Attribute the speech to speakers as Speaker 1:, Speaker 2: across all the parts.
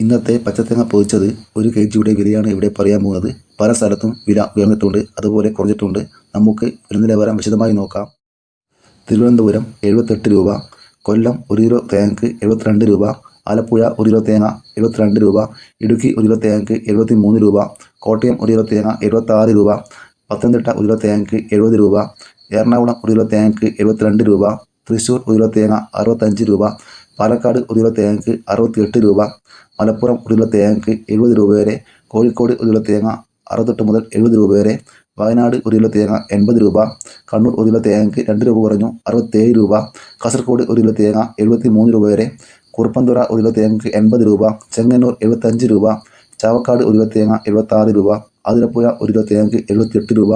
Speaker 1: ഇന്നത്തെ പച്ചത്തേങ്ങ പൊതിച്ചത് ഒരു കെ ജിയുടെ വിലയാണ് ഇവിടെ പറയാൻ പോകുന്നത്. പല സ്ഥലത്തും വില ഉയർന്നിട്ടുണ്ട്. അതുപോലെ കുറഞ്ഞിട്ടുണ്ട്. നമുക്ക് വില നിലവാരം വിശദമായി നോക്കാം. തിരുവനന്തപുരം എഴുപത്തെട്ട് രൂപ. കൊല്ലം ഒരു കിലോ തേങ്ങക്ക് എഴുപത്തിരണ്ട് രൂപ. ആലപ്പുഴ ഒരു കിലോ തേങ്ങ എഴുപത്തിരണ്ട് രൂപ. ഇടുക്കി ഒരു കിലോ തേങ്ങക്ക് എഴുപത്തി മൂന്ന് രൂപ. കോട്ടയം ഒരു കിലോ തേങ്ങ എഴുപത്താറ് രൂപ. പത്തനംതിട്ട ഒരു കിലോ തേങ്ങക്ക് എഴുപത് രൂപ. എറണാകുളം ഒരു കിലോ തേങ്ങക്ക് എഴുപത്തിരണ്ട് രൂപ. തൃശ്ശൂർ ഒരു കിലോ തേങ്ങ അറുപത്തഞ്ച് രൂപ. പാലക്കാട് ഒരു കിലോ തേങ്ങയ്ക്ക് അറുപത്തിയെട്ട് രൂപ മലപ്പുറം ഒരു കിലോ തേങ്ങയ്ക്ക് എഴുപത് രൂപ വരെ കോഴിക്കോട് ഒരു കിലോ തേങ്ങ അറുപത്തെട്ട് മുതൽ എഴുപത് രൂപ വരെ വയനാട് ഒരു കിലോ തേങ്ങ എൺപത് രൂപ കണ്ണൂർ ഒരു കിലോ തേങ്ങയ്ക്ക് രണ്ട് രൂപ കുറഞ്ഞു അറുപത്തേഴ് രൂപ കാസർഗോഡ് ഒരു കിലോ തേങ്ങ എഴുപത്തി മൂന്ന് രൂപ വരെ കുറുപ്പന്തുറ ഒരു കിലോ തേങ്ങയ്ക്ക് എൺപത് രൂപ ചെങ്ങന്നൂർ എഴുപത്തഞ്ച് രൂപ ചാവക്കാട് ഒരു കിലോ തേങ്ങ എഴുപത്താറ് രൂപ ആതിരപ്പുഴ ഒരു കിലോ തേങ്ങയ്ക്ക് എഴുപത്തിയെട്ട് രൂപ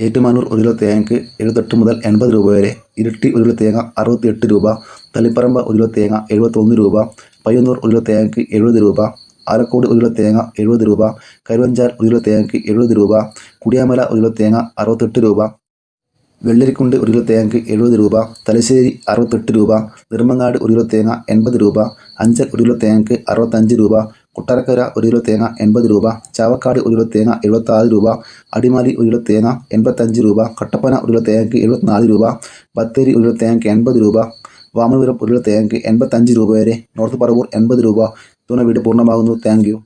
Speaker 1: ഏറ്റുമാനൂർ ഒരു കിലോ തേങ്ങയ്ക്ക് എഴുപത്തെട്ട് മുതൽ എൺപത് രൂപ വരെ ഇരട്ടി ഒരു കിലോ തേങ്ങ അറുപത്തിയെട്ട് രൂപ തളിപ്പറമ്പ് ഒരു കിലോ തേങ്ങ എഴുപത്തൊന്ന് രൂപ പയ്യന്നൂർ ഒരു കിലോ തേങ്ങയ്ക്ക് എഴുപത് രൂപ ആലക്കോട് ഒരു കിലോ തേങ്ങ എഴുപത് രൂപ കരുവഞ്ചാൽ ഒരു കിലോ തേങ്ങയ്ക്ക് എഴുപത് രൂപ കുടിയാമല ഒരു കിലോ തേങ്ങ അറുപത്തെട്ട് രൂപ വെള്ളരിക്കുണ്ട് ഒരു കിലോ തേങ്ങയ്ക്ക് എഴുപത് രൂപ തലശ്ശേരി അറുപത്തെട്ട് രൂപ നിർമ്മങ്ങാട് ഒരു കിലോ തേങ്ങ എൺപത് രൂപ അഞ്ചൽ ഒരു കിലോ തേങ്ങയ്ക്ക് അറുപത്തഞ്ച് രൂപ കൊട്ടാരക്കര ഒരു കിലോ തേങ്ങ എൺപത് രൂപ ചാവക്കാട് ഒരു കിലോ തേങ്ങ എഴുപത്താറ് രൂപ അടിമാലി ഒരു കിലോ തേങ്ങ എൺപത്തഞ്ച് രൂപ കട്ടപ്പന ഒരു കിലോ തേങ്ങയ്ക്ക് എഴുപത്തിനാല് രൂപ ബത്തേരി ഒരു കിലോ തേങ്ങയ്ക്ക് എൺപത് രൂപ വാമനപുരം ഒരു കിലോ തേങ്ങയ്ക്ക് എൺപത്തഞ്ച് രൂപ വരെ നോർത്ത് പറവൂർ എൺപത് രൂപ. തുണ വീട് പൂർണമാകുന്നു. Thank you.